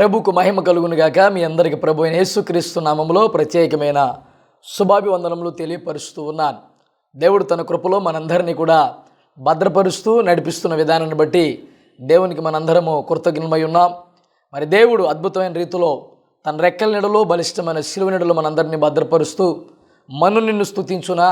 ప్రభుకు మహిమ కలుగునుగాక మీ అందరికి ప్రభు అయిన యేసుక్రీస్తు నామంలో ప్రత్యేకమైన శుభాభివందనములు తెలియపరుస్తూ ఉన్నాను. దేవుడు తన కృపలో మనందరినీ కూడా భద్రపరుస్తూ నడిపిస్తున్న విధానాన్ని బట్టి దేవునికి మనందరము కృతజ్ఞమై ఉన్నాం. మరి దేవుడు అద్భుతమైన రీతిలో తన రెక్కల నీడలో బలిష్టమైన శిలువ నీడలో మనందరినీ భద్రపరుస్తూ మను నిన్ను స్తుతించునా.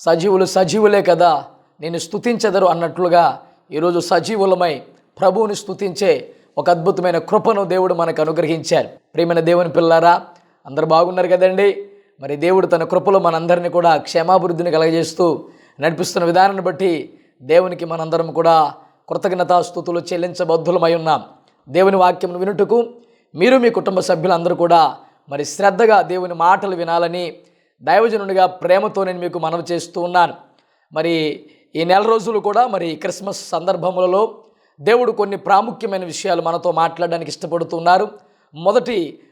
సజీవులు సజీవులే కదా నేను స్థుతించెదరు అన్నట్లుగా ఈరోజు సజీవులమై ప్రభువుని స్థుతించే ఒక అద్భుతమైన కృపను దేవుడు మనకు అనుగ్రహించారు. ప్రియమైన దేవుని పిల్లారా అందరు బాగున్నారు కదండి? మరి దేవుడు తన కృపలో మనందరినీ కూడా క్షేమాభివృద్ధిని కలగజేస్తూ నడిపిస్తున్న విధానాన్ని బట్టి దేవునికి మనందరం కూడా కృతజ్ఞతాస్థుతులు చెల్లించబద్ధులమై ఉన్నాం. దేవుని వాక్యం వినుటకు మీరు మీ కుటుంబ సభ్యులందరూ కూడా మరి శ్రద్ధగా దేవుని మాటలు వినాలని దైవజనుడిగా ప్రేమతో నేను మీకు మనవి చేస్తూ ఉన్నాను. మరి ఈ నెల రోజులు కూడా మరి క్రిస్మస్ సందర్భములలో దేవుడు కొన్ని ప్రాముఖ్యమైన విషయాలు మనతో మాట్లాడడానికి ఇష్టపడుతున్నారు. మొదటి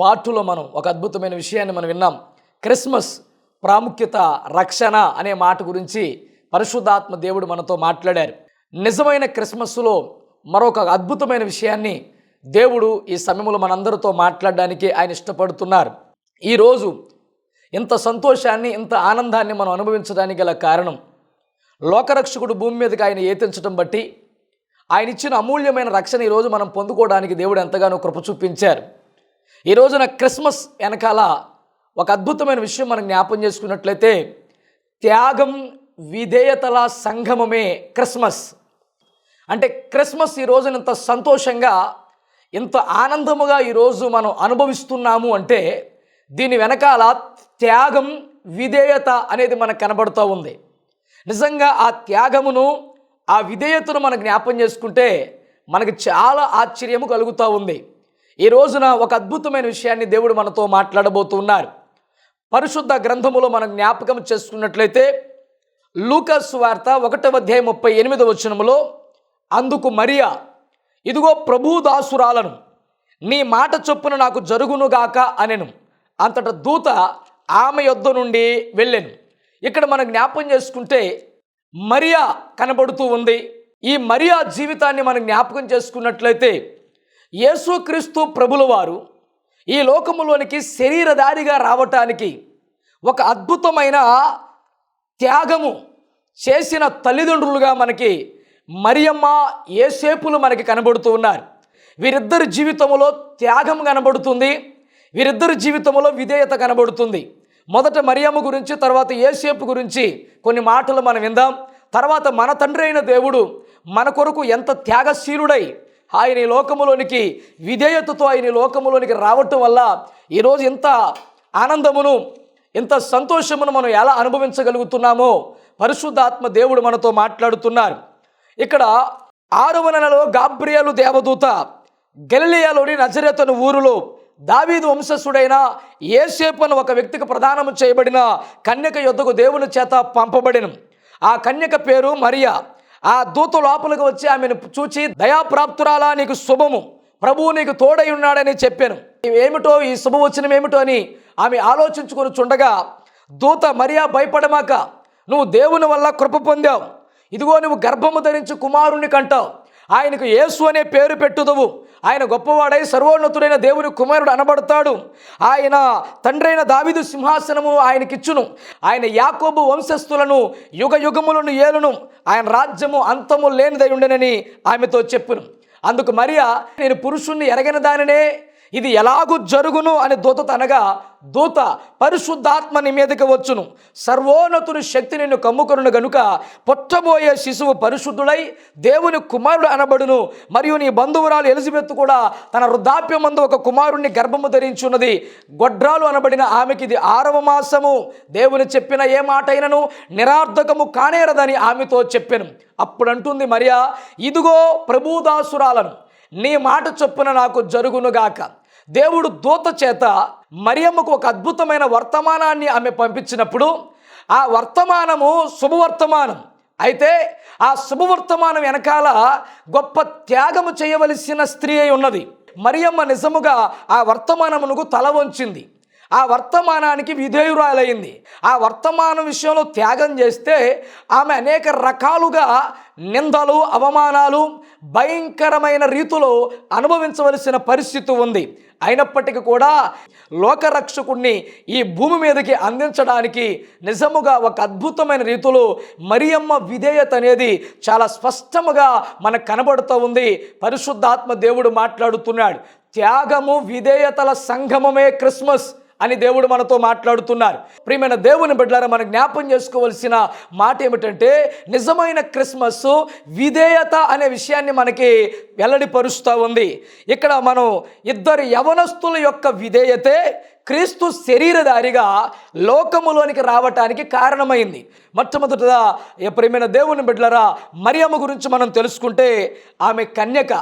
పార్టులో మనం ఒక అద్భుతమైన విషయాన్ని మనం విన్నాం. క్రిస్మస్ ప్రాముఖ్యత రక్షణ అనే మాట గురించి పరిశుద్ధాత్మ దేవుడు మనతో మాట్లాడారు. నిజమైన క్రిస్మస్లో మరొక అద్భుతమైన విషయాన్ని దేవుడు ఈ సమయంలో మనందరితో మాట్లాడడానికి ఆయన ఇష్టపడుతున్నారు. ఈరోజు ఇంత సంతోషాన్ని ఇంత ఆనందాన్ని మనం అనుభవించడానికి గల కారణం లోకరక్షకుడు భూమి మీదకి ఆయన ఏతించడం బట్టి ఆయన ఇచ్చిన అమూల్యమైన రక్షణ ఈరోజు మనం పొందుకోవడానికి దేవుడు ఎంతగానో కృప చూపించారు. ఈ రోజున క్రిస్మస్ వెనకాల ఒక అద్భుతమైన విషయం మనం జ్ఞాపం చేసుకున్నట్లయితే త్యాగం విధేయతల సంగమమే క్రిస్మస్. అంటే క్రిస్మస్ ఈ రోజున ఇంత సంతోషంగా ఇంత ఆనందముగా ఈరోజు మనం అనుభవిస్తున్నాము అంటే దీని వెనకాల త్యాగం విధేయత అనేది మనకు కనబడుతూ ఉంది. నిజంగా ఆ త్యాగమును ఆ విధేయతను మనం జ్ఞాపం చేసుకుంటే మనకు చాలా ఆశ్చర్యము కలుగుతూ ఉంది. ఈ రోజున ఒక అద్భుతమైన విషయాన్ని దేవుడు మనతో మాట్లాడబోతున్నారు పరిశుద్ధ గ్రంథములో మనం జ్ఞాపకం చేసుకున్నట్లయితే లూకస్ వార్త ఒకటవ అధ్యాయం ముప్పై ఎనిమిదవ వచనములో అందుకు మరియా ఇదిగో ప్రభు దాసురాలను నీ మాట చొప్పున నాకు జరుగునుగాక అనెను. అంతట దూత ఆమె యొద్ద నుండి వెళ్ళాను. ఇక్కడ మనం జ్ఞాపం చేసుకుంటే మరియా కనబడుతూ ఉంది. ఈ మరియా జీవితాన్ని మనం జ్ఞాపకం చేసుకున్నట్లయితే యేసుక్రీస్తు ప్రభుల వారు ఈ లోకములోనికి శరీరధారిగా రావటానికి ఒక అద్భుతమైన త్యాగము చేసిన తల్లిదండ్రులుగా మనకి మరియమ్మ ఏసేపులు మనకి కనబడుతూ ఉన్నారు. వీరిద్దరి జీవితంలో త్యాగం కనబడుతుంది. వీరిద్దరి జీవితంలో విధేయత కనబడుతుంది. మొదట మరియమ్మ గురించి తర్వాత ఏసేపు గురించి కొన్ని మాటలు మనం విందాం. తర్వాత మన తండ్రి అయిన దేవుడు మన కొరకు ఎంత త్యాగశీలుడై ఆయన ఈ లోకములోనికి విధేయతతో ఆయన ఈ లోకములోనికి రావటం వల్ల ఈరోజు ఇంత ఆనందమును ఇంత సంతోషమును మనం ఎలా అనుభవించగలుగుతున్నామో పరిశుద్ధాత్మ దేవుడు మనతో మాట్లాడుతున్నారు. ఇక్కడ ఆరవ నెలలో గాబ్రియలు దేవదూత గెలియాలోని నజరేతను ఊరులో దావీదు వంశస్థుడైన ఏసేపు ఒక వ్యక్తికి ప్రదానము చేయబడిన కన్యక యొద్దకు దేవుని చేత పంపబడిన. ఆ కన్యక పేరు మరియా. ఆ దూత లోపలికి వచ్చి ఆమెను చూచి దయాప్రాప్తురాలా నీకు శుభము. ప్రభువు నీకు తోడై ఉన్నాడని చెప్పాను. ఏమిటో ఈ శుభవచనం ఏమిటో అని ఆమె ఆలోచించుకొని చుండగా దూత మరియా భయపడమాక. నువ్వు దేవుని వల్ల కృప పొందావు. ఇదిగో నువ్వు గర్భము ధరించి కుమారుణ్ణి కంటావు. ఆయనకు యేసు అనే పేరు పెట్టుదవు. ఆయన గొప్పవాడై సర్వోన్నతుడైన దేవుని కుమారుడు అనబడతాడు. ఆయన తండ్రైన దావిదు సింహాసనము ఆయనకిచ్చును. ఆయన యాకోబు వంశస్థులను యుగ యుగములను ఏలును. ఆయన రాజ్యము అంతము లేనిదై ఉండనని ఆమెతో చెప్పును. అందుకు మరియా నేను పురుషుణ్ణి ఎరగిన దానినే ఇది ఎలాగూ జరుగును అని దూత అనగా దూత పరిశుద్ధాత్మ నీ మీదకి వచ్చును. సర్వోన్నతుని శక్తి నిన్ను కమ్ముకొను గనుక పుట్టబోయే శిశువు పరిశుద్ధుడై దేవుని కుమారుడు అనబడును. మరియు నీ బంధువురాలు ఎలిజబెత్ కూడా తన వృద్ధాప్యమందు ఒక కుమారుణ్ణి గర్భము ధరించున్నది. గొడ్రాలు అనబడిన ఆమెకి ఇది ఆరవ మాసము. దేవుని చెప్పిన ఏ మాట అయినను నిరార్థకము కానేరదని ఆమెతో చెప్పాను. అప్పుడంటుంది మరియా ఇదిగో ప్రభుదాసురాలను నీ మాట చొప్పున నాకు జరుగునుగాక. దేవుడు దూత చేత మరియమ్మకు ఒక అద్భుతమైన వర్తమానాన్ని ఆమె పంపించినప్పుడు ఆ వర్తమానము శుభవర్తమానం. అయితే ఆ శుభవర్తమానం వెనకాల గొప్ప త్యాగము చేయవలసిన స్త్రీ అయి ఉన్నది. మరియమ్మ నిజముగా ఆ వర్తమానమునకు తల వంచింది. ఆ వర్తమానానికి విధేయురాలైంది. ఆ వర్తమానం విషయంలో త్యాగం చేస్తే ఆమె అనేక రకాలుగా నిందలు అవమానాలు భయంకరమైన రీతిలో అనుభవించవలసిన పరిస్థితి ఉంది. అయినప్పటికీ కూడా లోకరక్షకుణ్ణి ఈ భూమి మీదకి అందించడానికి నిజముగా ఒక అద్భుతమైన రీతిలో మరియమ్మ విధేయత అనేది చాలా స్పష్టముగా మనకు కనబడుతూ ఉంది. పరిశుద్ధాత్మ దేవుడు మాట్లాడుతున్నాడు. త్యాగము విధేయతల సంగమమే క్రిస్మస్. అని దేవుడు మనతో మాట్లాడుతున్నారు. ప్రియమైన దేవుని బిడ్డలారా మనం జ్ఞాపం చేసుకోవలసిన మాట ఏమిటంటే నిజమైన క్రిస్మస్ విధేయత అనే విషయాన్ని మనకి వెల్లడిపరుస్తూ ఉంది. ఇక్కడ మనం ఇద్దరు యవనస్తుల యొక్క విధేయతే క్రీస్తు శరీరధారిగా లోకములోనికి రావటానికి కారణమైంది. మొట్టమొదటిగా ప్రేమైన దేవుని బిడ్డలరా మరియమ్మ గురించి మనం తెలుసుకుంటే ఆమె కన్యక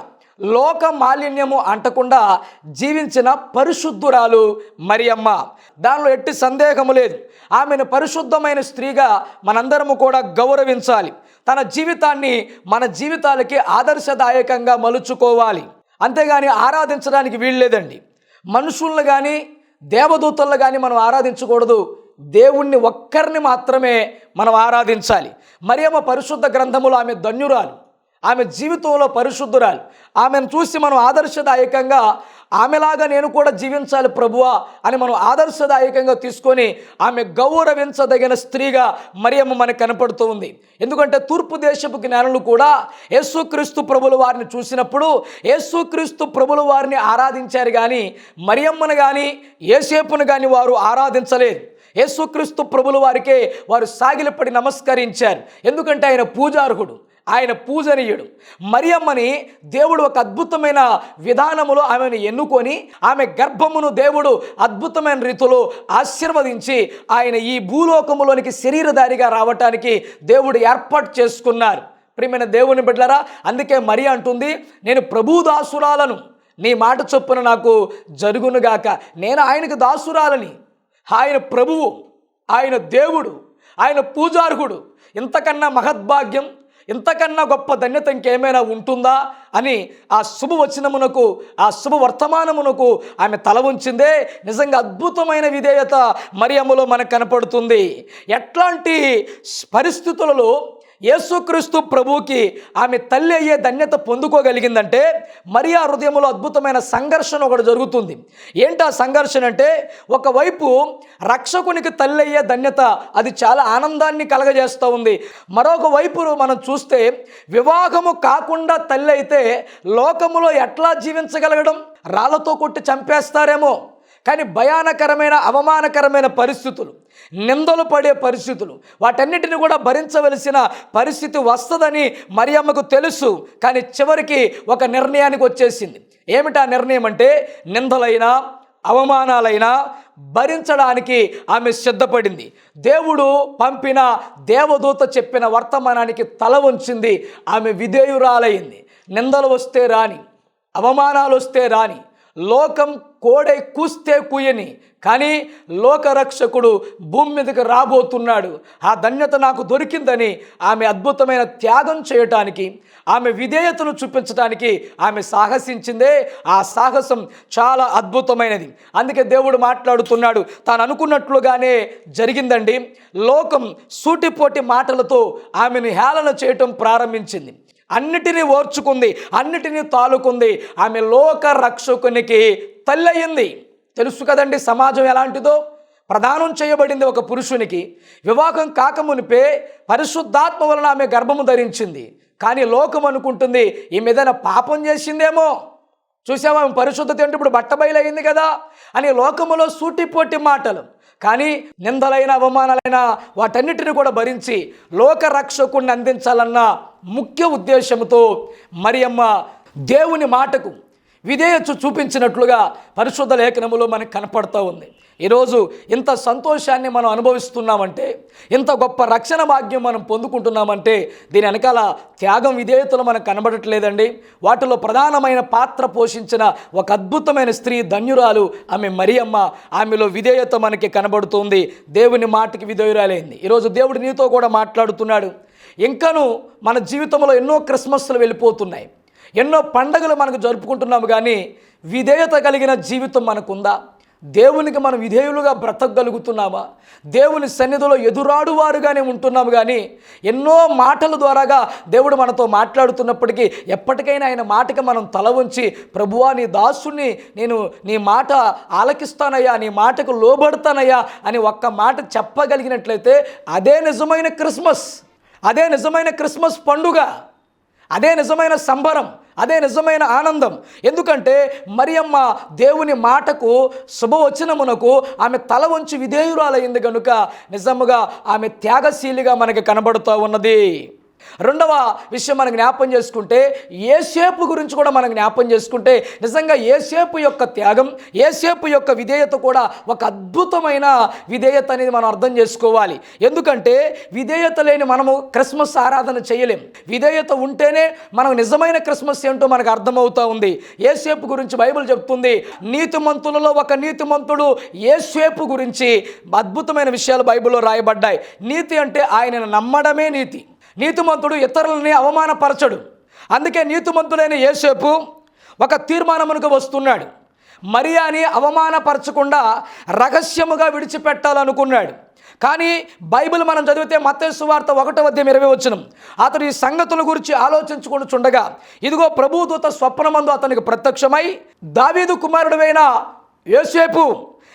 లోక మాలిన్యము అంటకుండా జీవించిన పరిశుద్ధురాలు మరియమ్మ. దానిలో ఎట్టి సందేహము లేదు. ఆమెను పరిశుద్ధమైన స్త్రీగా మనందరము కూడా గౌరవించాలి. తన జీవితాన్ని మన జీవితాలకి ఆదర్శదాయకంగా మలుచుకోవాలి. అంతేగాని ఆరాధించడానికి వీల్లేదండి మనుషులను కానీ దేవదూతలను కానీ మనం ఆరాధించకూడదు. దేవుణ్ణి ఒక్కరిని మాత్రమే మనం ఆరాధించాలి. మరియమ్మ పరిశుద్ధ గ్రంథములు ఆమె ధన్యురాలు. ఆమె జీవితంలో పరిశుద్ధురాలు. ఆమెను చూసి మనం ఆదర్శదాయకంగా ఆమెలాగా నేను కూడా జీవించాలి ప్రభువా అని మనం ఆదర్శదాయకంగా తీసుకొని ఆమె గౌరవించదగిన స్త్రీగా మరియమ్మ మనకు కనపడుతూ ఉంది. ఎందుకంటే తూర్పు దేశపు జ్ఞానులు కూడా యేసుక్రీస్తు ప్రభుల వారిని చూసినప్పుడు యేసుక్రీస్తు ప్రభుల వారిని ఆరాధించారు కానీ మరియమ్మను కానీ ఏసేపును కానీ వారు ఆరాధించలేదు. యేసుక్రీస్తు ప్రభుల వారికే వారు సాగిలపడి నమస్కరించారు. ఎందుకంటే ఆయన పూజార్హుడు. ఆయన పూజనీయుడు. మరియమ్మని దేవుడు ఒక అద్భుతమైన విధానములో ఆమెను ఎన్నుకొని ఆమె గర్భమును దేవుడు అద్భుతమైన రీతిలో ఆశీర్వదించి ఆయన ఈ భూలోకములోనికి శరీరధారిగా రావటానికి దేవుడు ఏర్పాటు చేసుకున్నారు. ప్రియమైన దేవుని బిడ్డలారా అందుకే మరి అంటుంది నేను ప్రభుదాసురాలను నీ మాట చొప్పున నాకు జరుగునుగాక. నేను ఆయనకు దాసురాలని. ఆయన ప్రభువు ఆయన దేవుడు ఆయన పూజార్హుడు. ఇంతకన్నా మహద్భాగ్యం ఇంతకన్నా గొప్ప ధన్యత ఇంకేమైనా ఉంటుందా అని ఆ శుభవచనమునకు ఆ శుభ వర్తమానమునకు ఆమె తల ఉంచిందే నిజంగా అద్భుతమైన విధేయత మరియమ్మలో మనకు కనపడుతుంది. ఎట్లాంటి పరిస్థితులలో యేసుక్రీస్తు ప్రభువుకి ఆమె తల్లి అయ్యే ధన్యత పొందుకోగలిగిందంటే మరి ఆ హృదయంలో అద్భుతమైన సంఘర్షణ ఒకటి జరుగుతుంది. ఏంటి ఆ సంఘర్షణ అంటే ఒకవైపు రక్షకునికి తల్లి అయ్యే ధన్యత అది చాలా ఆనందాన్ని కలగజేస్తూ ఉంది. మరొక వైపు మనం చూస్తే వివాహము కాకుండా తల్లి అయితే లోకములో ఎట్లా జీవించగలగడం? రాళ్ళతో కొట్టి చంపేస్తారేమో? కానీ భయానకరమైన అవమానకరమైన పరిస్థితులు నిందలు పడే పరిస్థితులు వాటన్నిటిని కూడా భరించవలసిన పరిస్థితి వస్తుందని మరియమ్మకు తెలుసు. కానీ చివరికి ఒక నిర్ణయానికి వచ్చేసింది. ఏమిటా నిర్ణయం అంటే నిందలైనా అవమానాలైనా భరించడానికి ఆమె సిద్ధపడింది. దేవుడు పంపిన దేవదూత చెప్పిన వర్తమానానికి తల వంచింది. ఆమె విధేయురాలయ్యింది నిందలు వస్తే రాని అవమానాలు వస్తే రాని లోకం కోడై కూస్తే కూయని. కానీ లోకరక్షకుడు భూమి మీదకి రాబోతున్నాడు. ఆ ధన్యత నాకు దొరికిందని ఆమె అద్భుతమైన త్యాగం చేయటానికి ఆమె విధేయతను చూపించడానికి ఆమె సాహసించిందే. ఆ సాహసం చాలా అద్భుతమైనది. అందుకే దేవుడు మాట్లాడుతున్నాడు. తాను అనుకున్నట్లుగానే జరిగిందండి. లోకం సూటిపోటి మాటలతో ఆమెను హేళన చేయటం ప్రారంభించింది. అన్నిటినీ ఓర్చుకుంది అన్నిటినీ తాలుకుంది. ఆమె లోక రక్షకునికి తల్లయింది. తెలుసు కదండి సమాజం ఎలాంటిదో? ప్రదానం చేయబడింది ఒక పురుషునికి. వివాహం కాకమునిపే పరిశుద్ధాత్మ వలన ఆమె గర్భము ధరించింది. కానీ లోకం అనుకుంటుంది ఈ మీదన పాపం చేసిందేమో. చూసావా పరిశుద్ధత అంటే ఇప్పుడు బట్టబయలైంది కదా అని లోకములో సూటిపోటి మాటలు. కానీ నిందలైన అవమానాలైన వాటన్నిటిని కూడా భరించి లోక అందించాలన్న ముఖ్య ఉద్దేశంతో మరియమ్మ దేవుని మాటకు విధేయత చూపించినట్లుగా పరిశుద్ధ లేఖనములో మనకు కనపడుతూ ఉంది. ఈరోజు ఇంత సంతోషాన్ని మనం అనుభవిస్తున్నామంటే ఇంత గొప్ప రక్షణ భాగ్యం మనం పొందుకుంటున్నామంటే దీని వెనకాల త్యాగం విధేయతలు మనకు కనబడట్లేదండి. వాటిలో ప్రధానమైన పాత్ర పోషించిన ఒక అద్భుతమైన స్త్రీ ధన్యురాలు ఆమె మరియమ్మ. ఆమెలో విధేయత మనకి కనబడుతుంది. దేవుని మాటకి విధేయురాలైంది. ఈరోజు దేవుడు నీతో కూడా మాట్లాడుతున్నాడు. ఇంకను మన జీవితంలో ఎన్నో క్రిస్మస్లు వెళ్ళిపోతున్నాయి. ఎన్నో పండగలు మనకు జరుపుకుంటున్నాము కానీ విధేయత కలిగిన జీవితం మనకుందా? దేవునికి మనం విధేయులుగా బ్రతకగలుగుతున్నామా? దేవుని సన్నిధిలో ఎదురాడువారుగానే ఉంటున్నాము కానీ ఎన్నో మాటల ద్వారాగా దేవుడు మనతో మాట్లాడుతున్నప్పటికీ ఎప్పటికైనా ఆయన మాటకి మనం తల ఉంచి ప్రభువా నీ దాసుని నేను నీ మాట ఆలకిస్తానయ్యా నీ మాటకు లోబడతానయ్యా అని ఒక్క మాట చెప్పగలిగినట్లయితే అదే నిజమైన క్రిస్మస్ అదే నిజమైన క్రిస్మస్ పండుగ అదే నిజమైన సంబరం అదే నిజమైన ఆనందం. ఎందుకంటే మరియమ్మ దేవుని మాటకు శుభవచనమునకు ఆమె తల వంచి విధేయురాలైంది కనుక నిజముగా ఆమె త్యాగశీలిగా మనకి కనబడుతూ ఉన్నది. రెండవ విషయం మనం జ్ఞాపం చేసుకుంటే ఏసేపు గురించి కూడా మనం జ్ఞాపం చేసుకుంటే నిజంగా ఏసేపు యొక్క త్యాగం ఏసేపు యొక్క విధేయత కూడా ఒక అద్భుతమైన విధేయత అనేది మనం అర్థం చేసుకోవాలి. ఎందుకంటే విధేయత లేని మనము క్రిస్మస్ ఆరాధన చేయలేం. విధేయత ఉంటేనే మనం నిజమైన క్రిస్మస్ ఏంటో మనకు అర్థమవుతా ఉంది. ఏసేపు గురించి బైబిల్ చెప్తుంది నీతిమంతులలో ఒక నీతిమంతుడు ఏసేపు గురించి అద్భుతమైన విషయాలు బైబిల్లో రాయబడ్డాయి. నీతి అంటే ఆయనను నమ్మడమే నీతి. నీతిమంతుడు ఇతరులని అవమానపరచడు. అందుకే నీతిమంతుడైన యేసేపు ఒక తీర్మానమునకు వస్తున్నాడు. మరియాని అవమానపరచకుండా రహస్యముగా విడిచిపెట్టాలనుకున్నాడు. కానీ బైబిల్ మనం చదివితే మత్తేసు వార్త ఒకటో వద్ద ఇరవై వచ్చిన అతడు ఈ సంగతుల గురించి ఆలోచించుకుని చుండగా ఇదిగో ప్రభుదూత స్వప్నమందు అతనికి ప్రత్యక్షమై దావీదు కుమారుడువైన యోసేపు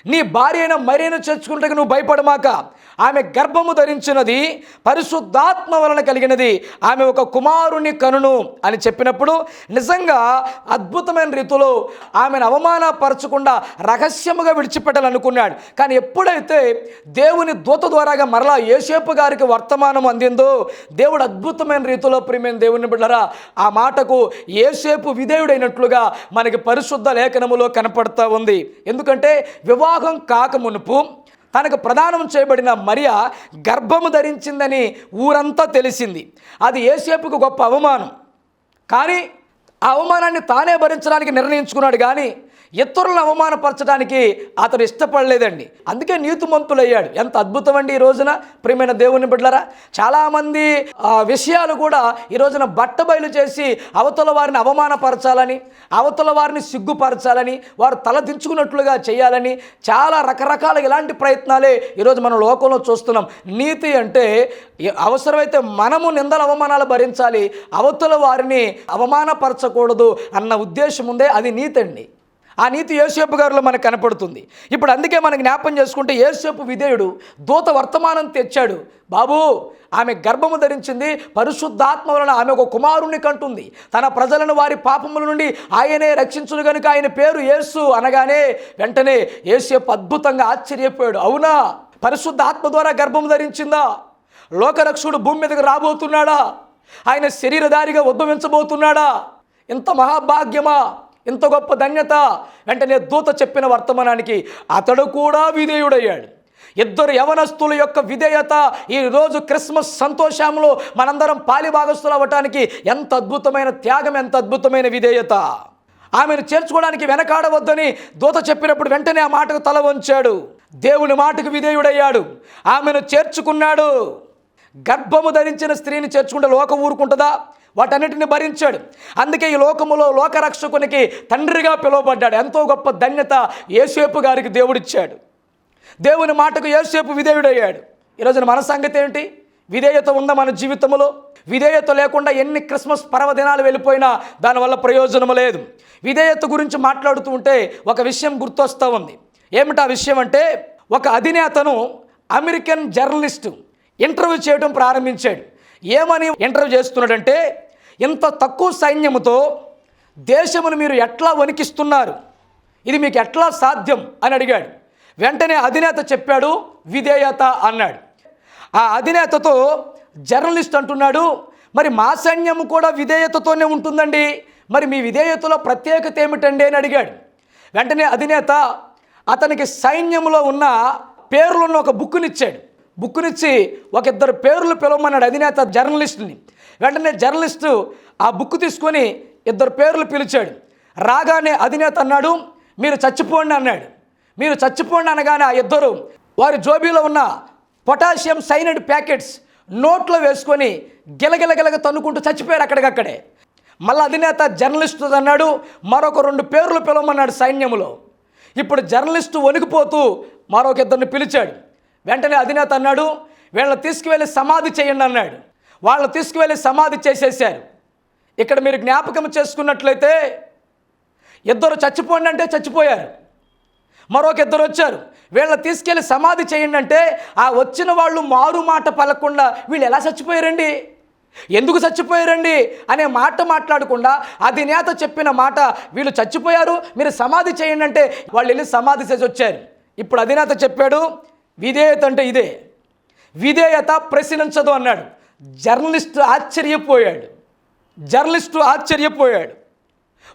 నీ భార్య అయిన మరియను చేర్చుకుంటే నువ్వు భయపడమాక? ఆమె గర్భము ధరించినది పరిశుద్ధాత్మ వలన కలిగినది. ఆమె ఒక కుమారుని కనును అని చెప్పినప్పుడు నిజంగా అద్భుతమైన రీతిలో ఆమెను అవమానపరచకుండా రహస్యముగా విడిచిపెట్టాలనుకున్నాడు. కానీ ఎప్పుడైతే దేవుని దూత ద్వారాగా మరలా ఏసేపు గారికి వర్తమానం అందిందో దేవుడు అద్భుతమైన రీతిలో ప్రేమైన దేవుని బిడ్డరా ఆ మాటకు ఏసేపు విధేయుడైనట్లుగా మనకి పరిశుద్ధ లేఖనములో కనపడతా ఉంది. ఎందుకంటే వివాహం కాక మునుపు తనకు ప్రదానం చేయబడిన మరియ గర్భము ధరించిందని ఊరంతా తెలిసింది. అది ఏసేపుకు గొప్ప అవమానం. కానీ ఆ అవమానాన్ని తానే భరించడానికి నిర్ణయించుకున్నాడు కానీ ఇతరులను అవమానపరచడానికి అతడు ఇష్టపడలేదండి. అందుకే నీతిమంతులయ్యాడు. ఎంత అద్భుతం అండి ఈ రోజున. ప్రియమైన దేవుని బిడ్డలరా చాలామంది ఆ విషయాలు కూడా ఈ రోజున బట్టబయలు చేసి అవతల వారిని అవమానపరచాలని అవతల వారిని సిగ్గుపరచాలని వారు తలదించుకున్నట్లుగా చేయాలని చాలా రకరకాల ఇలాంటి ప్రయత్నాలే ఈరోజు మనం లోకంలో చూస్తున్నాం. నీతి అంటే అవసరమైతే మనము నిందల అవమానాలు భరించాలి అవతల వారిని అవమానపరచకూడదు అన్న ఉద్దేశం ఉందే అది నీతి అండి. ఆ నీతి యేసేపు గారిలో మనకు కనపడుతుంది. ఇప్పుడు అందుకే మనం జ్ఞాపం చేసుకుంటే యేసేపు విధేయుడు దూత వర్తమానం తెచ్చాడు. బాబు ఆమె గర్భము ధరించింది పరిశుద్ధాత్మ వలన ఆమె ఒక కుమారుణ్ణి కంటుంది. తన ప్రజలను వారి పాపముల నుండి ఆయనే రక్షించును గనుక ఆయన పేరు యేసు అనగానే వెంటనే యేసేపు అద్భుతంగా ఆశ్చర్యపోయాడు. అవునా? పరిశుద్ధ ఆత్మ ద్వారా గర్భం ధరించిందా? లోకరక్షుడు భూమి మీదకి రాబోతున్నాడా? ఆయన శరీరధారిగా ఉద్భవించబోతున్నాడా? ఇంత మహాభాగ్యమా? ఇంత గొప్ప ధన్యత. వెంటనే దూత చెప్పిన వర్తమానానికి అతడు కూడా విధేయుడయ్యాడు. ఇద్దరు యవనస్తుల యొక్క విధేయత ఈరోజు క్రిస్మస్ సంతోషంలో మనందరం పాలిభాగస్తులు అవ్వటానికి ఎంత అద్భుతమైన త్యాగం ఎంత అద్భుతమైన విధేయత. ఆమెను చేర్చుకోవడానికి వెనకాడవద్దని దూత చెప్పినప్పుడు వెంటనే ఆ మాటకు తల వంచాడు. దేవుని మాటకు విధేయుడయ్యాడు. ఆమెను చేర్చుకున్నాడు. గర్భము ధరించిన స్త్రీని చేర్చుకుంటే లోకం ఊరుకుంటుందా? వాటన్నిటిని భరించాడు. అందుకే ఈ లోకములో లోకరక్షకునికి తండ్రిగా పిలువబడ్డాడు. ఎంతో గొప్ప ధన్యత యేసేపు గారికి దేవుడిచ్చాడు. దేవుని మాటకు ఏసేపు విధేయుడయ్యాడు. ఈరోజున మన సంగతి ఏంటి? విధేయత ఉందా మన జీవితంలో విధేయత లేకుండా ఎన్ని క్రిస్మస్ పర్వదినాలు వెళ్ళిపోయినా దానివల్ల ప్రయోజనం లేదు. విధేయత గురించి మాట్లాడుతూ ఉంటే ఒక విషయం గుర్తొస్తూ ఉంది. ఏమిటా విషయం అంటే ఒక అధినేతను అమెరికన్ జర్నలిస్టు ఇంటర్వ్యూ చేయడం ప్రారంభించాడు. ఏమని ఇంటర్వ్యూ చేస్తున్నాడంటే ఇంత తక్కువ సైన్యముతో దేశమును మీరు ఎట్లా వణికిస్తున్నారు? ఇది మీకు ఎట్లా సాధ్యం? అని అడిగాడు. వెంటనే అధినేత చెప్పాడు విధేయత అన్నాడు. ఆ అధినేతతో జర్నలిస్ట్ అంటున్నాడు మరి మా సైన్యం కూడా విధేయతతోనే ఉంటుందండి. మరి మీ విధేయతలో ప్రత్యేకత ఏమిటండి? అని అడిగాడు. వెంటనే అధినేత అతనికి సైన్యంలో ఉన్న పేర్లున్న ఒక బుక్కునిచ్చాడు. బుక్కునిచ్చి ఒక ఇద్దరు పేర్లు పిలవమన్నాడు అధినేత జర్నలిస్ట్ని. వెంటనే జర్నలిస్టు ఆ బుక్ తీసుకొని ఇద్దరు పేర్లు పిలిచాడు. రాగానే అధినేత అన్నాడు మీరు చచ్చిపోండి అన్నాడు. మీరు చచ్చిపోండి అనగానే ఆ ఇద్దరు వారి జోబీలో ఉన్న పొటాషియం సైనైడ్ ప్యాకెట్స్ నోట్లో వేసుకొని గిలగిలగిలగ తన్నుకుంటూ చచ్చిపోయారు అక్కడికక్కడే. మళ్ళీ అధినేత జర్నలిస్టు అన్నాడు మరొక రెండు పేర్లు పిలవమన్నాడు సైన్యములో. ఇప్పుడు జర్నలిస్టు వణికిపోతూ మరొక ఇద్దరిని పిలిచాడు. వెంటనే అధినేత అన్నాడు వీళ్ళని తీసుకువెళ్ళి సమాధి చేయండి అన్నాడు. వాళ్ళని తీసుకువెళ్ళి సమాధి చేసేసారు ఇక్కడ మీరు జ్ఞాపకం చేసుకున్నట్లయితే ఇద్దరు చచ్చిపోండి అంటే చచ్చిపోయారు. మరొక ఇద్దరు వచ్చారు. వీళ్ళని తీసుకెళ్ళి సమాధి చేయండి అంటే ఆ వచ్చిన వాళ్ళు మారు మాట పలకుండా వీళ్ళు ఎలా చచ్చిపోయారండి? ఎందుకు చచ్చిపోయారండి? అనే మాట మాట్లాడకుండా అధినేత చెప్పిన మాట వీళ్ళు చచ్చిపోయారు మీరు సమాధి చేయండి అంటే వాళ్ళు వెళ్ళి సమాధి చేసి వచ్చారు. ఇప్పుడు అధినేత చెప్పాడు విధేయత అంటే ఇదే. విధేయత ప్రశ్నించదు అన్నాడు. జర్నలిస్టు ఆశ్చర్యపోయాడు. జర్నలిస్టు ఆశ్చర్యపోయాడు.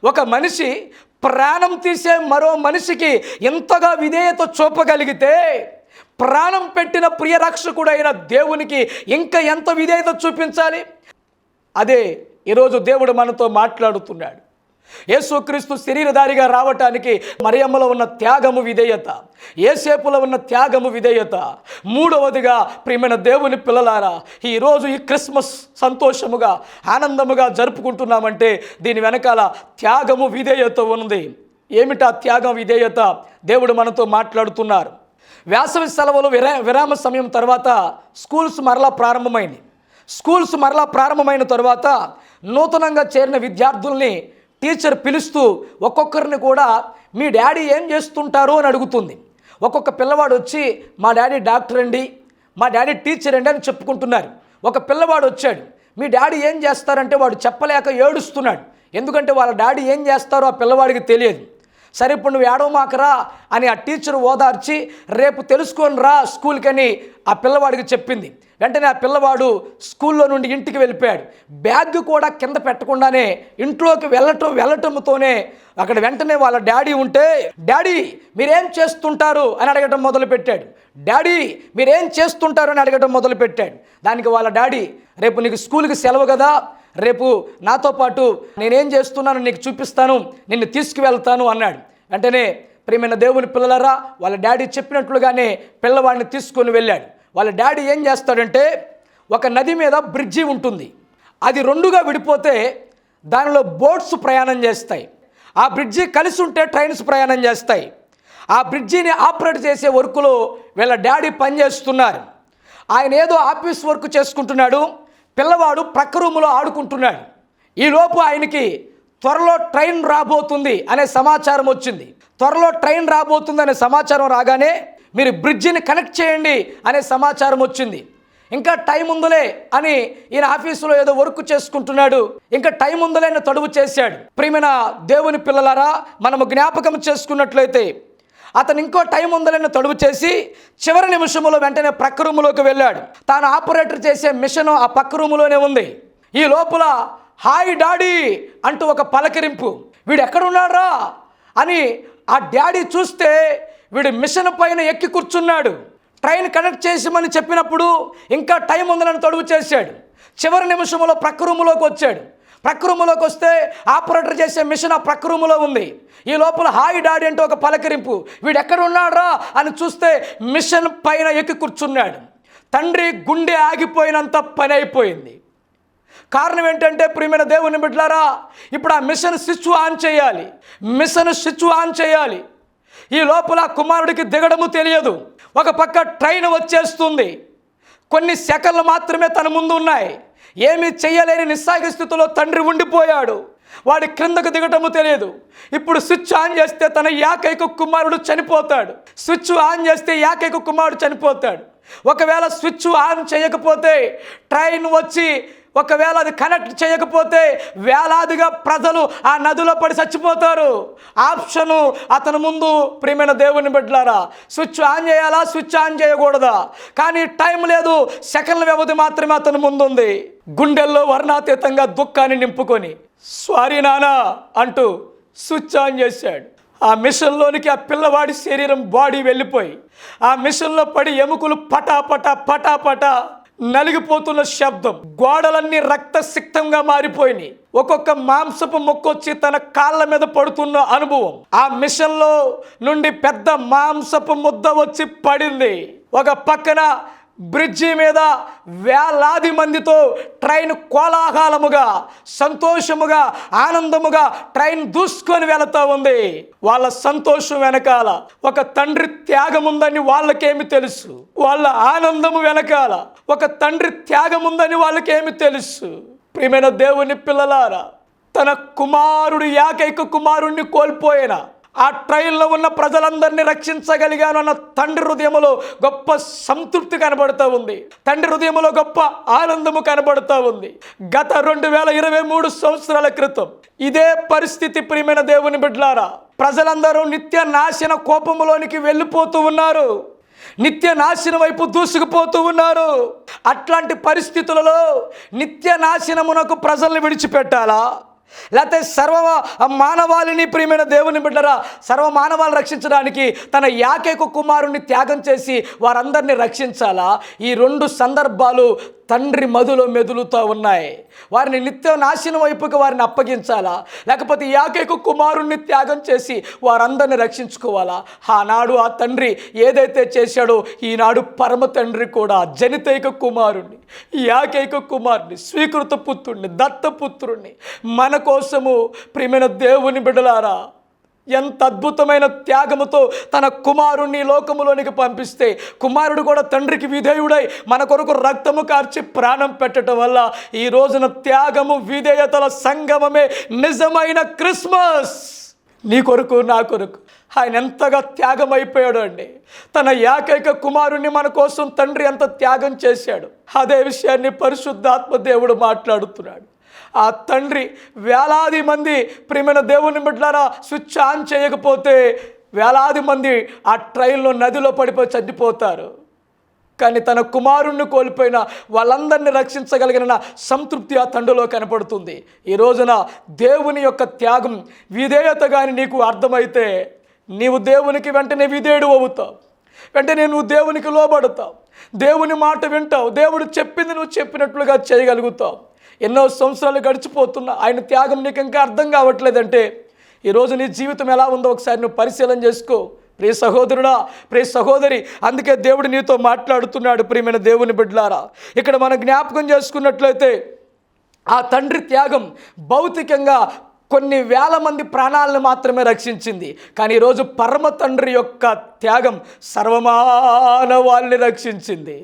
ఒక మనిషి ప్రాణం తీసే మరో మనిషికి ఎంతగా విధేయత చూపగలిగితే ప్రాణం పెట్టిన ప్రియరక్షకుడైన దేవునికి ఇంకా ఎంత విధేయత చూపించాలి? అదే ఈరోజు దేవుడు మనతో మాట్లాడుతున్నాడు. యేసుక్రీస్తు శరీరధారిగా రావటానికి మరియమ్మలో ఉన్న త్యాగము విధేయత ఏసేపులో ఉన్న త్యాగము విధేయత. మూడవదిగా ప్రియమైన దేవుని పిల్లలారా ఈరోజు ఈ క్రిస్మస్ సంతోషముగా ఆనందముగా జరుపుకుంటున్నామంటే దీని వెనకాల త్యాగము విధేయత ఉంది. ఏమిటా త్యాగం విధేయత? దేవుడు మనతో మాట్లాడుతున్నారు. వేసవి సెలవులు విరా విరామ సమయం తర్వాత స్కూల్స్ మరలా ప్రారంభమైంది స్కూల్స్ మరలా ప్రారంభమైన తర్వాత నూతనంగా చేరిన విద్యార్థుల్ని టీచర్ పిలుస్తూ ఒక్కొక్కరిని కూడా మీ డాడీ ఏం చేస్తుంటారు? అని అడుగుతుంది. ఒక్కొక్క పిల్లవాడు వచ్చి మా డాడీ డాక్టర్ అండి మా డాడీ టీచర్ అండి అని చెప్పుకుంటున్నారు. ఒక పిల్లవాడు వచ్చాడు మీ డాడీ ఏం చేస్తారంటే వాడు చెప్పలేక ఏడుస్తున్నాడు. ఎందుకంటే వాళ్ళ డాడీ ఏం చేస్తారో ఆ పిల్లవాడికి తెలియదు. సరే ఇప్పుడు నువ్వు ఏడవమాకరా అని ఆ టీచర్ ఓదార్చి రేపు తెలుసుకొని రా స్కూల్కని ఆ పిల్లవాడికి చెప్పింది. వెంటనే ఆ పిల్లవాడు స్కూల్లో నుండి ఇంటికి వెళ్ళిపోయాడు. బ్యాగ్ కూడా కింద పెట్టకుండానే ఇంట్లోకి వెళ్ళటం వెళ్ళటంతోనే అక్కడ వెంటనే వాళ్ళ డాడీ ఉంటే డాడీ మీరేం చేస్తుంటారు? అని అడగటం మొదలుపెట్టాడు. డాడీ మీరేం చేస్తుంటారు? అని అడగటం మొదలుపెట్టాడు. దానికి వాళ్ళ డాడీ రేపు నీకు స్కూల్కి సెలవు కదా రేపు నాతో పాటు నేనేం చేస్తున్నానో నీకు చూపిస్తాను నిన్ను తీసుకువెళ్తాను అన్నాడు. వెంటనే ప్రియమైన దేవుని పిల్లలరా వాళ్ళ డాడీ చెప్పినట్లుగానే పిల్లవాడిని తీసుకొని వెళ్ళాడు. వాళ్ళ డాడీ ఏం చేస్తాడంటే ఒక నది మీద బ్రిడ్జి ఉంటుంది. అది రెండుగా విడిపోతే దానిలో బోట్స్ ప్రయాణం చేస్తాయి. ఆ బ్రిడ్జి కలిసి ఉంటే ట్రైన్స్ ప్రయాణం చేస్తాయి. ఆ బ్రిడ్జిని ఆపరేట్ చేసే వర్కులో వీళ్ళ డాడీ పనిచేస్తున్నారు. ఆయన ఏదో ఆఫీస్ వర్క్ చేసుకుంటున్నాడు. పిల్లవాడు ప్రక్క రూములో ఆడుకుంటున్నాడు. ఈలోపు ఆయనకి త్వరలో ట్రైన్ రాబోతుంది అనే సమాచారం వచ్చింది. త్వరలో ట్రైన్ రాబోతుంది అనే సమాచారం రాగానే మీరు బ్రిడ్జిని కనెక్ట్ చేయండి అనే సమాచారం వచ్చింది. ఇంకా టైం ఉందిలే అని ఈయన ఆఫీసులో ఏదో వర్క్ చేసుకుంటున్నాడు. ఇంకా టైం ఉందిలే అని తడువు చేశాడు. ప్రియమైన దేవుని పిల్లలారా మనము జ్ఞాపకం చేసుకున్నట్లయితే అతను ఇంకో టైం ఉందని తడువు చేసి చివరి నిమిషంలో వెంటనే ప్రక్క రూములోకి వెళ్ళాడు. తాను ఆపరేటర్ చేసే మిషన్ ఆ పక్క రూములోనే ఉంది. ఈ లోపల హాయ్ డాడీ అంటూ ఒక పలకరింపు. వీడు ఎక్కడున్నాడా అని ఆ డాడీ చూస్తే వీడు మిషన్ పైన ఎక్కి కూర్చున్నాడు. ట్రైన్ కనెక్ట్ చేసామని చెప్పినప్పుడు ఇంకా టైం ఉందని తొడుగు చేశాడు. చివరి నిమిషంలో ప్రక్క రూములోకి వచ్చాడు. ప్రక్క వస్తే ఆపరేటర్ చేసే మిషన్ ఆ ప్రక్క ఉంది. ఈ లోపల హాయ్ డాడీ అంటే ఒక పలకరింపు. వీడు ఎక్కడ ఉన్నాడ్రా అని చూస్తే మిషన్ పైన ఎక్కి కూర్చున్నాడు. తండ్రి గుండె ఆగిపోయినంత పని అయిపోయింది. కారణం ఏంటంటే ప్రియమైన దేవుని బిడ్డలారా ఇప్పుడు ఆ మిషన్ స్విచ్ ఆన్ చేయాలి. మిషన్ స్విచ్ ఆన్ చేయాలి. ఈ లోపల కుమారుడికి దిగడము తెలియదు. ఒక పక్క ట్రైన్ వచ్చేస్తుంది. కొన్ని సెకండ్లు మాత్రమే తన ముందు ఉన్నాయి. ఏమి చేయలేని నిస్సాగి స్థితిలో తండ్రి ఉండిపోయాడు. వాడి క్రిందకు దిగటము తెలియదు. ఇప్పుడు స్విచ్ ఆన్ చేస్తే తన ఏకైక కుమారుడు చనిపోతాడు. స్విచ్ ఆన్ చేస్తే ఏకైక కుమారుడు చనిపోతాడు. ఒకవేళ స్విచ్ ఆన్ చేయకపోతే ట్రైన్ వచ్చి ఒకవేళ అది కనెక్ట్ చేయకపోతే వేలాదిగా ప్రజలు ఆ నదిలో పడి చచ్చిపోతారు. ఆప్షను అతని ముందు ప్రియమైన దేవుని బిడ్డలారా స్విచ్ ఆన్ చేయాలా స్విచ్ ఆన్ చేయకూడదా? కానీ టైం లేదు సెకండ్ల వ్యవధి మాత్రమే అతని ముందుంది. గుండెల్లో వర్ణాతీతంగా దుఃఖాన్ని నింపుకొని సారీ నానా అంటూ స్విచ్ ఆన్ చేశాడు. ఆ మిషన్లోనికి ఆ పిల్లవాడి శరీరం బాడీ వెళ్ళిపోయి ఆ మిషన్లో పడి ఎముకలు పటాపటా పటాపటా నలిగిపోతున్న శబ్దం. గోడలన్నీ రక్తసిక్తంగా మారిపోయినాయి. ఒక్కొక్క మాంసపు మొక్కొచ్చి తన కాళ్ళ మీద పడుతున్న అనుభవం. ఆ మిషన్లో నుండి పెద్ద మాంసపు ముద్ద వచ్చి పడింది. ఒక పక్కన బ్రిడ్జి మీద వేలాది మందితో ట్రైన్ కోలాహలముగా సంతోషముగా ఆనందముగా ట్రైన్ దూసుకొని వెళుతూ ఉంది. వాళ్ళ సంతోషం వెనకాల ఒక తండ్రి త్యాగం ఉందని వాళ్ళకేమి తెలుసు? వాళ్ళ ఆనందము వెనకాల ఒక తండ్రి త్యాగం ఉందని వాళ్ళకేమి తెలుసు? ప్రియమైన దేవుని పిల్లలారా తన కుమారుడు ఏకైక కుమారుణ్ణి కోల్పోయిన ఆ ట్రైల్లో ఉన్న ప్రజలందరినీ రక్షించగలిగాను అన్న తండ్రి హృదయంలో గొప్ప సంతృప్తి కనబడుతూ ఉంది. తండ్రి హృదయంలో గొప్ప ఆనందము కనబడుతూ ఉంది. గత రెండు వేల ఇరవై మూడు సంవత్సరాల క్రితం ఇదే పరిస్థితి ప్రియమైన దేవుని బిడ్లారా ప్రజలందరూ నిత్య నాశన కోపములోనికి వెళ్ళిపోతూ ఉన్నారు. నిత్య నాశనం వైపు దూసుకుపోతూ ఉన్నారు. అట్లాంటి పరిస్థితులలో నిత్య నాశనమునకు ప్రజల్ని విడిచిపెట్టాలా? లేకపోతే సర్వ మానవాళిని ప్రియమైన దేవుని బిడ్డరా సర్వ మానవాళిని రక్షించడానికి తన యాకేక కుమారుణ్ణి త్యాగం చేసి వారందరినీ రక్షించాలా? ఈ రెండు సందర్భాలు తండ్రి మధులో మెదులుతూ ఉన్నాయి. వారిని నిత్య నాశనం వైపుకి వారిని అప్పగించాలా? లేకపోతే యాకేక కుమారుణ్ణి త్యాగం చేసి వారందరిని రక్షించుకోవాలా? ఆనాడు ఆ తండ్రి ఏదైతే చేశాడో ఈనాడు పరమ తండ్రి కూడా జనితైక కుమారుణ్ణి యాకేక కుమారుని స్వీకృత పుత్రుణ్ణి దత్తపుత్రుణ్ణి. మన కోసము ప్రియమైన దేవుని బిడలారా ఎంత అద్భుతమైన త్యాగముతో తన కుమారుణ్ణి లోకములోనికి పంపిస్తే కుమారుడు కూడా తండ్రికి విధేయుడై మన కొరకు రక్తము కార్చి ప్రాణం పెట్టడం వల్ల ఈ రోజున త్యాగము విధేయతల సంగమమే నిజమైన క్రిస్మస్. నీ కొరకు నా కొరకు. ఆయన ఎంతగా త్యాగం అయిపోయాడు అండి. తన ఏకైక కుమారుణ్ణి మన కోసం తండ్రి ఎంత త్యాగం చేశాడు. అదే విషయాన్ని పరిశుద్ధాత్మ దేవుడు మాట్లాడుతున్నాడు. ఆ తండ్రి వేలాది మంది ప్రియమైన దేవుని బిడ్డలారా స్విచ్ ఆన్ చేయకపోతే వేలాది మంది ఆ ట్రైన్లో నదిలో పడిపోయి చనిపోతారు. కానీ తన కుమారుణ్ణి కోల్పోయిన వాళ్ళందరినీ రక్షించగలిగిన సంతృప్తి ఆ తండ్రిలో కనపడుతుంది. ఈ రోజున దేవుని యొక్క త్యాగం విధేయత కానీ నీకు అర్థమైతే నీవు దేవునికి వెంటనే విధేయుడు అవుతావు. వెంటనే నువ్వు దేవునికి లోబడతావు. దేవుని మాట వింటావు. దేవుడు చెప్పింది నువ్వు చెప్పినట్లుగా చేయగలుగుతావు. ఎన్నో సంవత్సరాలు గడిచిపోతున్నా ఆయన త్యాగం నీకు ఇంకా అర్థం కావట్లేదంటే ఈరోజు నీ జీవితం ఎలా ఉందో ఒకసారి నువ్వు పరిశీలన చేసుకో. ప్రియ సహోదరుడా ప్రియ సహోదరి అందుకే దేవుడు నీతో మాట్లాడుతున్నాడు ప్రియమైన దేవుని బిడ్డలారా. ఇక్కడ మనం జ్ఞాపకం చేసుకున్నట్లయితే ఆ తండ్రి త్యాగం భౌతికంగా కొన్ని వేల మంది ప్రాణాలను మాత్రమే రక్షించింది. కానీ ఈరోజు పరమ తండ్రి యొక్క త్యాగం సర్వమానవాల్ని రక్షించింది.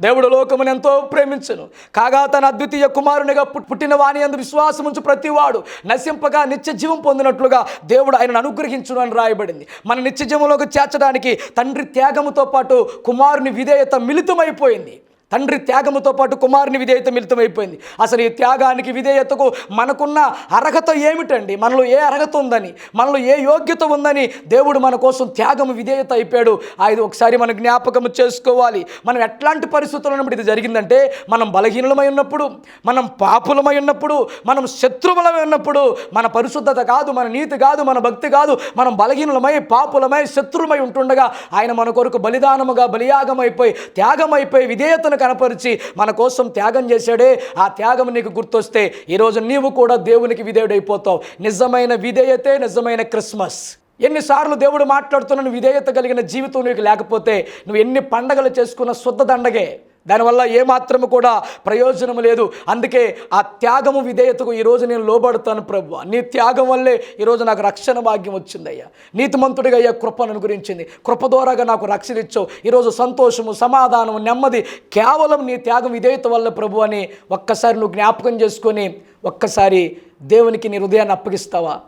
దేవుడు లోకమును ఎంతో ప్రేమించను. కాగా తన అద్వితీయ కుమారునిగా పుట్టిన వాణి అందు విశ్వాసం ఉంచు ప్రతివాడు నశింపగా నిత్య జీవం పొందినట్లుగా దేవుడు ఆయనను అనుగ్రహించును అని రాయబడింది. మన నిత్య జీవంలోకి చేర్చడానికి తండ్రి త్యాగముతో పాటు కుమారుని విధేయత మిళితమైపోయింది. తండ్రి త్యాగముతో పాటు కుమారుని విధేయత మిళితమైపోయింది. అసలు ఈ త్యాగానికి విధేయతకు మనకున్న అర్హత ఏమిటండి? మనలో ఏ అర్హత ఉందని మనలో ఏ యోగ్యత ఉందని దేవుడు మన కోసం త్యాగము విధేయత అయిపోయాడు. అది ఒకసారి మనం జ్ఞాపకం చేసుకోవాలి. మనం ఎట్లాంటి పరిస్థితుల్లో ఉన్నప్పుడు ఇది జరిగిందంటే మనం బలహీనులమై ఉన్నప్పుడు మనం పాపులమై ఉన్నప్పుడు మనం శత్రువులమై ఉన్నప్పుడు మన పరిశుద్ధత కాదు మన నీతి కాదు మన భక్తి కాదు మనం బలహీనులమై పాపులమై శత్రులమై ఉంటుండగా ఆయన మన కొరకు బలిదానముగా బలియాగమైపోయి త్యాగమైపోయి విధేయతను కనపరిచి మన కోసం త్యాగం చేశాడే ఆ త్యాగం నీకు గుర్తొస్తే ఈరోజు నీవు కూడా దేవునికి విధేయుడైపోతావు. నిజమైన విధేయతే నిజమైన క్రిస్మస్. ఎన్నిసార్లు దేవుడు మాట్లాడుతున్న విధేయత కలిగిన జీవితం నీకు లేకపోతే నువ్వు ఎన్ని పండగలు చేసుకున్న శుద్ధ దండగే. దానివల్ల ఏమాత్రము కూడా ప్రయోజనం లేదు. అందుకే ఆ త్యాగము విధేయతకు ఈరోజు నేను లోబడతాను ప్రభు. నీ త్యాగం వల్లే ఈరోజు నాకు రక్షణ భాగ్యం వచ్చిందయ్యా. నీతిమంతుడిగా అయ్యా కృపను అనుగ్రహించింది కృప ద్వారాగా నాకు రక్షణ ఇచ్చావు. ఈరోజు సంతోషము సమాధానము నెమ్మది కేవలం నీ త్యాగం విధేయత వల్ల ప్రభు అని ఒక్కసారి నువ్వు జ్ఞాపకం చేసుకొని ఒక్కసారి దేవునికి నీ హృదయాన్ని అప్పగిస్తావా?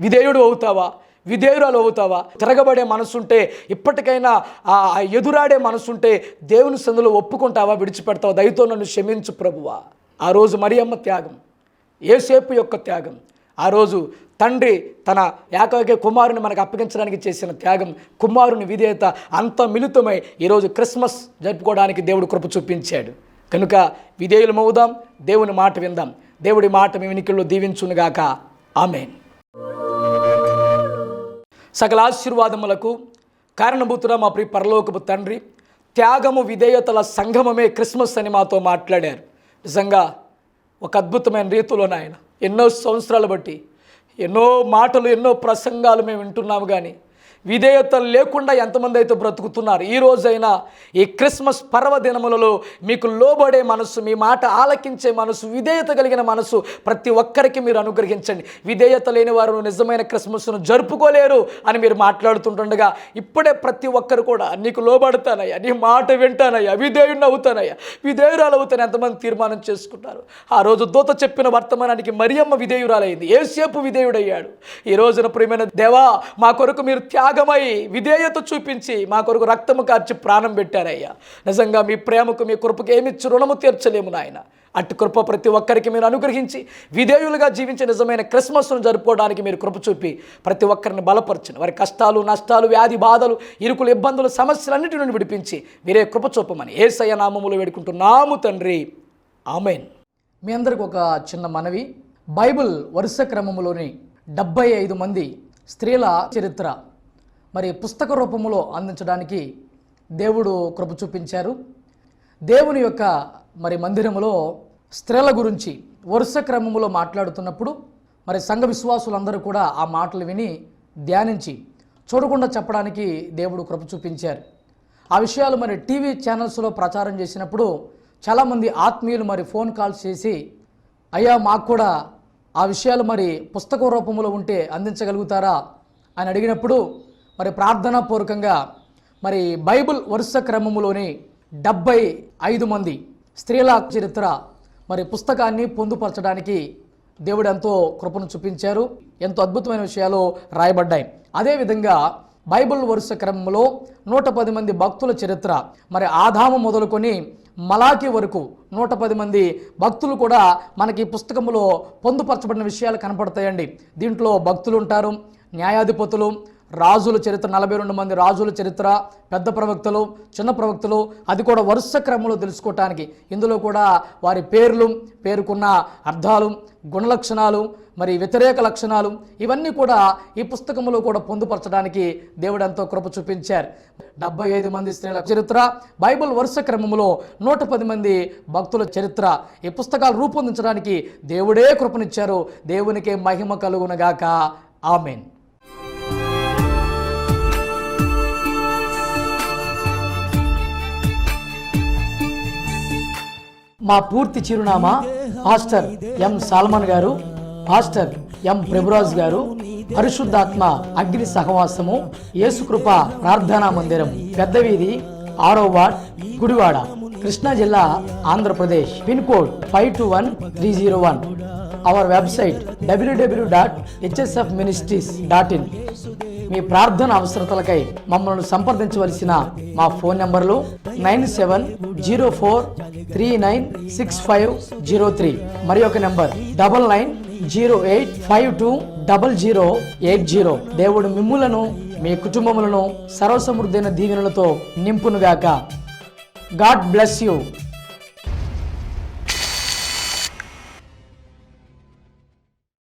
విధేయుడు అవుతావా? విధేయురాలు అవుతావా? తిరగబడే మనసుంటే ఇప్పటికైనా ఆ ఎదురాడే మనసుంటే దేవుని సందులో ఒప్పుకుంటావా విడిచిపెడతావా? దయతో నన్ను క్షమించు ప్రభువా. ఆ రోజు మరియమ్మ త్యాగం ఏసేపు యొక్క త్యాగం ఆ రోజు తండ్రి తన ఏకైక కుమారుని మనకు అప్పగించడానికి చేసిన త్యాగం కుమారుని విధేయత అంత మిళితమై ఈరోజు క్రిస్మస్ జరుపుకోవడానికి దేవుడు కృప చూపించాడు. కనుక విధేయులమవుదాం దేవుని మాట విందాం. దేవుడి మాట మీ వినికిల్లో దీవించునుగాక. ఆమెన్. సకల ఆశీర్వాదములకు కారణభూతుడా మా ప్రియ పరలోకపు తండ్రి త్యాగము విధేయతల సంగమమే క్రిస్మస్ అని మాతో మాట్లాడారు. నిజంగా ఒక అద్భుతమైన రీతిలో నాయన ఎన్నో సంవత్సరాలు బట్టి ఎన్నో మాటలు ఎన్నో ప్రసంగాలు మేము వింటున్నాము కానీ విధేయత లేకుండా ఎంతమంది అయితే బ్రతుకుతున్నారు? ఈ రోజైనా ఈ క్రిస్మస్ పర్వదినములలో మీకు లోబడే మనసు మీ మాట ఆలకించే మనసు విధేయత కలిగిన మనసు ప్రతి ఒక్కరికి మీరు అనుగ్రహించండి. విధేయత లేని వారు నిజమైన క్రిస్మస్ను జరుపుకోలేరు అని మీరు మాట్లాడుతుంటుండగా ఇప్పుడే ప్రతి ఒక్కరు కూడా నీకు లోబడతానయ్యా నీ మాట వింటానయ్యా విధేయుడిని అవుతానయ్యా విధేయురాలు అవుతాను ఎంతమంది తీర్మానం చేసుకుంటారు. ఆ రోజు దూత చెప్పిన వర్తమానానికి మరియమ్మ విధేయురాలైంది ఏసేపు విధేయుడయ్యాడు. ఈ రోజున ప్రియమైన దేవా మా కొరకు మీరు త్యాగమై విధేయత చూపించి మా కొరకు రక్తము కార్చి ప్రాణం పెట్టారయ్యా. నిజంగా మీ ప్రేమకు మీ కృపకు ఏమిచ్చి రుణము తీర్చలేము నాయన. అటు కృప ప్రతి ఒక్కరికి మీరు అనుగ్రహించి విధేయులుగా జీవించే నిజమైన క్రిస్మస్ను జరుపుకోవడానికి మీరు కృప చూపి ప్రతి ఒక్కరిని బలపరచండి వారి కష్టాలు నష్టాలు వ్యాధి బాధలు ఇరుకులు ఇబ్బందులు సమస్యలన్నిటి నుండి విడిపించి మీరే కృప చూపమని ఏసయ్య నామములు వేడుకుంటున్నాము తండ్రి. ఆమెన్. మీ అందరికి ఒక చిన్న మనవి. బైబిల్ వరుస క్రమంలోని డెబ్బై ఐదు మంది స్త్రీల చరిత్ర. మరి పుస్తక రూపంలో అందించడానికి దేవుడు కృప చూపించారు. దేవుని యొక్క మరి మందిరములో స్త్రీల గురించి వరుస క్రమములో మాట్లాడుతున్నప్పుడు మరి సంఘ విశ్వాసులందరూ కూడా ఆ మాటలు విని ధ్యానించి చూడకుండా చెప్పడానికి దేవుడు కృప చూపించారు. ఆ విషయాలు మరి టీవీ ఛానల్స్లో ప్రచారం చేసినప్పుడు చాలామంది ఆత్మీయులు మరి ఫోన్ కాల్స్ చేసి అయ్యా మాకు కూడా ఆ విషయాలు మరి పుస్తక రూపంలో ఉంటే అందించగలుగుతారా? అని అడిగినప్పుడు మరి ప్రార్థనాపూర్వకంగా మరి బైబిల్ వరుస క్రమములోని డెబ్బై ఐదు మంది స్త్రీల చరిత్ర మరి పుస్తకాన్ని పొందుపరచడానికి దేవుడు ఎంతో కృపను చూపించారు. ఎంతో అద్భుతమైన విషయాలు రాయబడ్డాయి. అదేవిధంగా బైబిల్ వరుస క్రమంలో నూట పది మంది భక్తుల చరిత్ర మరి ఆదాము మొదలుకొని మలాకి వరకు నూట పది మంది భక్తులు కూడా మనకి పుస్తకంలో పొందుపరచబడిన విషయాలు కనపడతాయండి. దీంట్లో భక్తులు ఉంటారు న్యాయాధిపతులు రాజుల చరిత్ర నలభై రెండు మంది రాజుల చరిత్ర పెద్ద ప్రవక్తలు చిన్న ప్రవక్తలు అది కూడా వరుస క్రమంలో తెలుసుకోవటానికి. ఇందులో కూడా వారి పేర్లు పేరుకున్న అర్థాలు గుణలక్షణాలు మరి వ్యతిరేక లక్షణాలు ఇవన్నీ కూడా ఈ పుస్తకంలో కూడా పొందుపరచడానికి దేవుడు ఎంతో కృప చూపించారు. డెబ్బై ఐదు మంది స్త్రీల చరిత్ర బైబిల్ వరుస క్రమంలో నూట పది మంది భక్తుల చరిత్ర. ఈ పుస్తకాలు రూపొందించడానికి దేవుడే కృపనిచ్చారు. దేవునికే మహిమ కలుగునగాక. ఆమెన్. మా పూర్తి చిరునామా పాస్టర్ ఎం సాల్మన్ గారు పాస్టర్ ఎం ప్రభురాజ్ గారు పరిశుద్ధాత్మ అగ్ని సహవాసము యేసుకృప ప్రార్థనా మందిరం పెద్ద వీధి ఆరో వార్డ్ గుడివాడ కృష్ణా జిల్లా Andhra Pradesh. Pin code five two one three zero one. Our website W W dot HSF ministries dot in. మీ ప్రార్థన అవసరతలకై మమ్మల్ని సంప్రదించవలసిన మా ఫోన్ నంబర్లు nine seven zero four three nine six five zero three. మరి ఒక number double nine zero eight five two double zero eight zero. దేవుడు మిమ్ములను మీ కుటుంబములను సర్వసమృద్ధైన దీవెనలతో నింపునుగాక. God bless you.